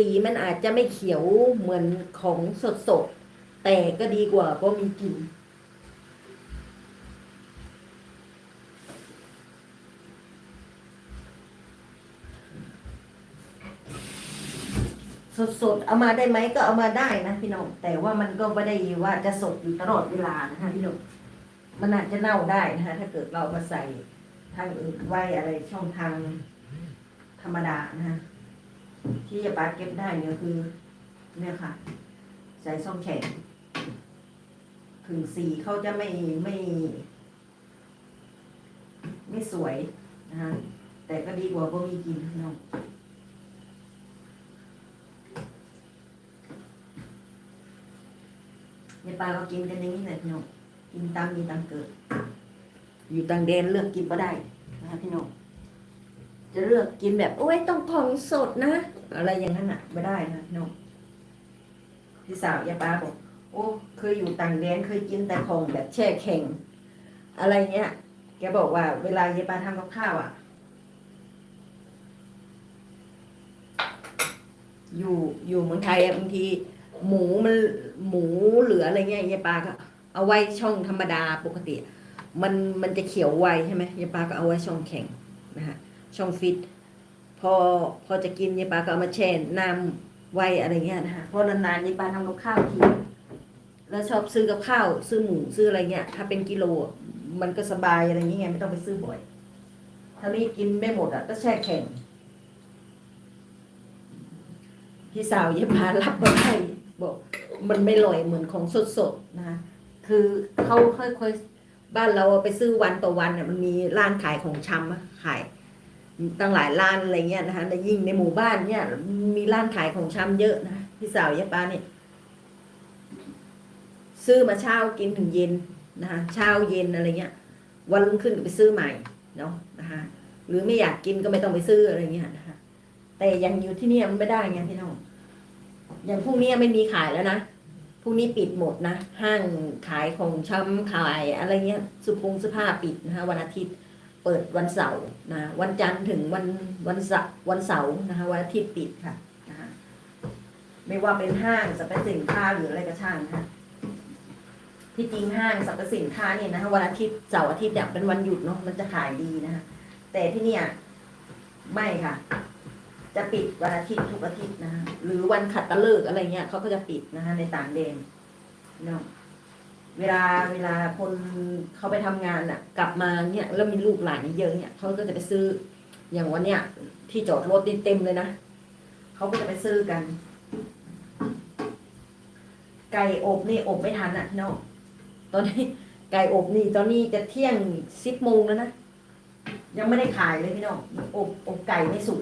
สีมันอาจจะไม่เขียวเหมือนของสดๆแต่ก็ดีกว่าเพราะมีกลิ่นสดๆเอามาได้ไหมก็เอามาได้นะพี่น้องแต่ว่ามันก็ไม่ได้ว่าจะสดอยู่ตลอดเวลานะคะพี่น้องมันอาจจะเน่าได้นะคะถ้าเกิดเรามาใส่ทางอื่นไว้อะไรช่องทางธรรมดานะคะ ที่จะปาเก็บได้เนี่ยคือ เนี่ยค่ะ ใส่ช่องแข็งถึงสีเขาจะไม่ไม่ ไม่สวยนะคะแต่ก็ดีกว่าก็มีกินพี่น้องในปลาก็กินกันอย่างนี้แหละพี่น้องกินตามมีตามเกิด อยู่ต่างแดนเลือกกินก็ได้นะคะพี่น้อง จะเลือกกินแบบโอ้ยต้องของสดนะ อะไรอย่างนั้นอะไม่ได้นะพี่น้องพี่สาวยายปลาบอกโอ้เคยอยู่ต่างแดนเคยกินแต่ของแบบแช่แข็ง อะไรเงี้ย แกบอกว่า เวลายายปลาทำกับข้าวอะ อยู่อยู่เมืองไทยบางที หมูมันหมูเหลืออะไรเงี้ยยายปลาก็เอาไว้ช่องธรรมดาปกติ มันมันจะเขียวไวใช่ไหมยายปลาก็เอาไว้ช่องแข็งนะฮะ ช่องฟิต พอพอจะกินยายปลาก็เอามาแช่น้ำไว้อะไรเงี้ยนะฮะเพราะนานๆยายปลาทำกับข้าวทีแล้วชอบซื้อกับข้าว ซื้อหมูซื้ออะไรเงี้ย ถ้าเป็นกิโลมันก็สบายอะไรเงี้ยไม่ต้องไปซื้อบ่อย ถ้านี่กินไม่หมดอะก็แช่แข็งพี่สาวยายพารับมาให้บอกมันไม่ลอยเหมือนของสดๆนะคะคือเขาค่อยๆบ้านเราไปซื้อวันต่อวันเนี่ยมันมีร้านขายของชำขาย ตั้งหลายร้านอะไรเงี้ยนะคะและยิ่งในหมู่บ้านเนี่ย มีร้านขายของชำเยอะนะพี่สาวยายปาเนี่ยซื้อมาเช้ากินถึงเย็นนะคะเช้าเย็นอะไรเงี้ย วันรุ่งขึ้นก็ไปซื้อใหม่เนาะนะคะหรือไม่อยากกินก็ไม่ต้องไปซื้ออะไรเงี้ยนะคะแต่ยังอยู่ที่เนี่ยมันไม่ได้ไงพี่น้องอย่างพรุ่งนี้ไม่มีขายแล้วนะพรุ่งนี้ปิดหมดนะ ห้างขายของช้ำขายอะไรเงี้ย สุพงเสื้อผ้าปิดนะคะวันอาทิตย์ เปิดวันเสาร์นะวันจันทร์ถึงวันวันเสาร์วันเสาร์นะคะวันอาทิตย์ปิดค่ะนะคะไม่ว่าเป็นห้างสรรพสินค้าหรืออะไรก็ช่างนะคะที่จริงห้างสรรพสินค้าเนี่ยนะคะวันอาทิตย์เสาร์อาทิตย์เนี่ยเป็นวันหยุดเนาะมันจะขายดีนะคะแต่ที่เนี่ยไม่ค่ะ จะปิดวันอาทิตย์ทุกอาทิตย์นะคะหรือวันขัดตะเลิกอะไรเงี้ยเขาก็จะปิดนะคะในต่างแดนเนาะ เวลาเวลาคนเขาไปทำงานอะ กลับมาเนี่ยแล้วมีลูกหลานเยอะเนี่ยเขาก็จะไปซื้อ อย่างวันเนี้ยที่จอดรถเต็มเลยนะเขาก็จะไปซื้อกัน ไก่อบนี่อบไม่ทันอะเนาะตอนนี้ไก่อบนี่ตอนนี้จะเที่ยงสิบโมงแล้วนะยังไม่ได้ขายเลยพี่น้องอบอบไก่ไม่สุก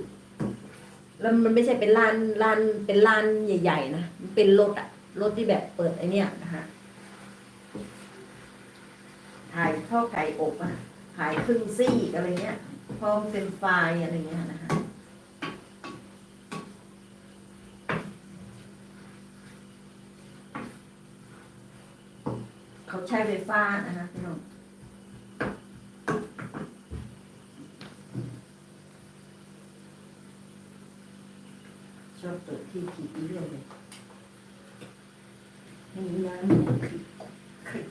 แล้วมันไม่ใช่เป็นร้านร้านเป็นร้านใหญ่ ๆ นะเป็นรถอะรถที่แบบเปิดไอเนี้ยนะฮะายข้าวไก่อบอะขายครึ่งซี่อะไรเงี้ย พร้อมเป็นไฟอะไรเงี้ยนะฮะเขาใช้ไฟฟ้านะคะพี่น้องชอบเปิดที่ผีเรื่องเลยให้น้ำเนี่ยคือคือ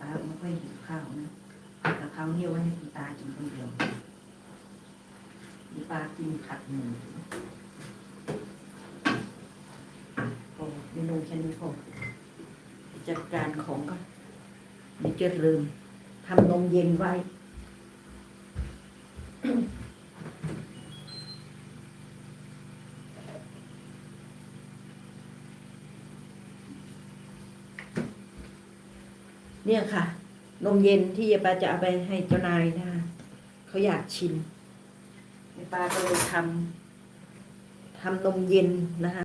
ตาไม่ค่อยหิวข้าวนะ แต่ข้าเหี่ยวไว้ให้คุณตากินคนเดียวคุณตากินผัดหมูพอเมนูแค่นี้พอจัดการของก็เดี๋ยวจะลืมทำนมเย็นไว้เนี่ยค่ะ นมเย็นที่ยายปาจะเอาไปให้เจ้านายนะคะเขาอยากชิมยายปาก็เลยทำททำนมเย็นนะคะ